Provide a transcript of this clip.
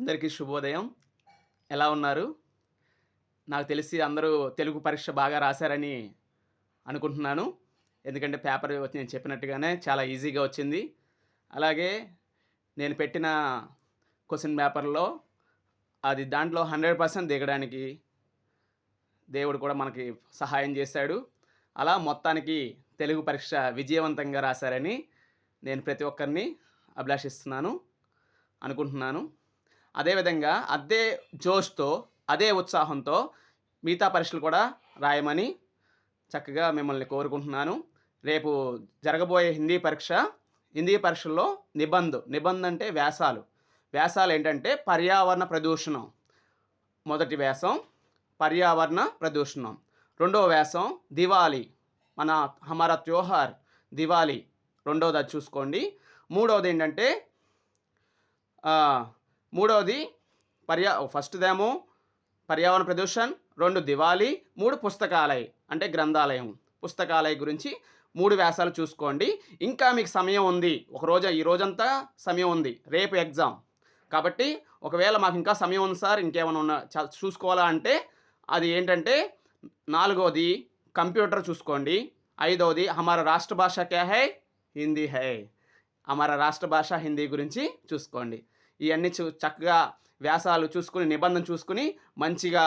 అందరికీ శుభోదయం. ఎలా ఉన్నారు? నాకు తెలిసి అందరూ తెలుగు పరీక్ష బాగా రాశారని అనుకుంటున్నాను. ఎందుకంటే పేపర్ నేను చెప్పినట్టుగానే చాలా ఈజీగా వచ్చింది. అలాగే నేను పెట్టిన క్వశ్చన్ పేపర్లో అది దాంట్లో హండ్రెడ్ పర్సెంట్ దిగడానికి దేవుడు కూడా మనకి సహాయం చేశాడు. అలా మొత్తానికి తెలుగు పరీక్ష విజయవంతంగా రాశారని నేను ప్రతి ఒక్కరిని అభిలాషిస్తున్నాను అనుకుంటున్నాను. అదేవిధంగా అదే జోష్తో అదే ఉత్సాహంతో మిగతా పరీక్షలు కూడా రాయమని చక్కగా మిమ్మల్ని కోరుకుంటున్నాను. రేపు జరగబోయే హిందీ పరీక్ష హిందీ పరీక్షల్లో నిబంధు నిబంధ అంటే వ్యాసాలు. వ్యాసాలు ఏంటంటే పర్యావరణ ప్రదూషణం. మొదటి వ్యాసం పర్యావరణ ప్రదూషణం. రెండవ వ్యాసం దివాలి మన హమారా త్యోహార్ దివాలి రెండవది అది చూసుకోండి. మూడవది ఏంటంటే మూడవది పర్యా ఫస్ట్దేమో పర్యావరణ ప్రదూషణ్ రెండు దివాలి మూడు పుస్తకాలయ అంటే గ్రంథాలయం. పుస్తకాలయ గురించి మూడు వ్యాసాలు చూసుకోండి. ఇంకా మీకు సమయం ఉంది. ఒక రోజు ఈ రోజంతా సమయం ఉంది. రేపు ఎగ్జామ్. కాబట్టి ఒకవేళ మాకు ఇంకా సమయం ఉంది సార్ ఇంకేమైనా ఉన్న చ- చూసుకోవాలా అంటే అది ఏంటంటే నాలుగవది కంప్యూటర్ చూసుకోండి. ఐదవది హమారా రాష్ట్ర భాష క్యా హై? హిందీ హై. హమారా రాష్ట్ర భాష హిందీ గురించి చూసుకోండి. ఇవన్నీ చూ చక్కగా వ్యాసాలు చూసుకుని నిబంధన చూసుకుని మంచిగా